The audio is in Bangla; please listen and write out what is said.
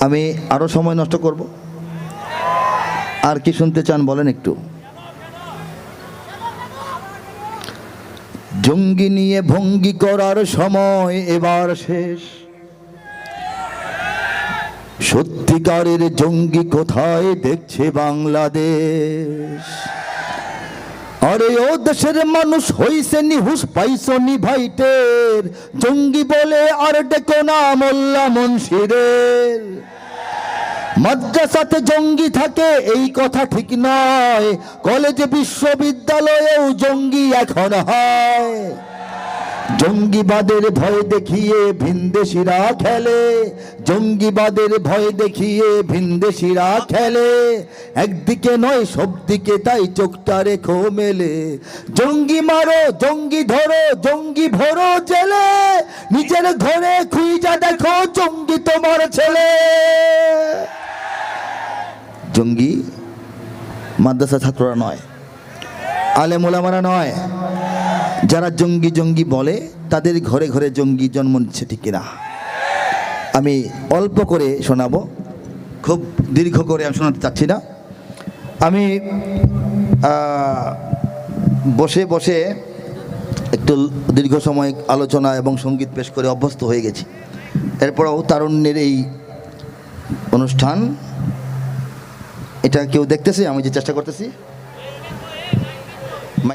আমি আরও সময় নষ্ট করব। আর কি শুনতে চান বলেন একটু। জঙ্গি নিয়ে ভঙ্গি করার সময় এবার শেষ। সত্যিকারের জঙ্গি কোথায় দেখছে বাংলাদেশ? আরে ও দেশের মানুষ হইছে নিহুস পাইছো নি ভাইটের। জঙ্গি বলে আর ডেকো না মোল্লা মুন্সিরের। মাদ্রাসাতে জঙ্গি থাকে, এই কথা ঠিক নয়। কলেজে বিশ্ববিদ্যালয়েও জঙ্গি এখন হয়। জঙ্গিবাদের ভয় দেখিয়ে ভিনদেশিরা খেলে। জঙ্গিবাদের ভয় দেখিয়ে ভিনদেশিরা খেলে। একদিকে নয় সব দিকে তাই চোখটা রেখো মেলে। জঙ্গি মারো, জঙ্গি ধরো, জঙ্গি ভরো জেলে। নিজের ঘরে খুঁজা দেখো, জঙ্গি তোমার ছেলে। জঙ্গি মাদ্রাসা ছাত্ররা নয় আলে আলেমুলামারা নয় যারা জঙ্গি জঙ্গি বলে, তাদের ঘরে ঘরে জঙ্গি জন্ম নিচ্ছে ঠিক কিনা? আমি অল্প করে শোনাবো, খুব দীর্ঘ করে আমি শোনাতে চাচ্ছি না। আমি বসে বসে একটু দীর্ঘ সময় আলোচনা এবং সংগীত পেশ করে অভ্যস্ত হয়ে গেছি। এরপরেও তারুণ্যের এই অনুষ্ঠান, এটা কেউ দেখতেছে? আমি যে চেষ্টা করতেছি।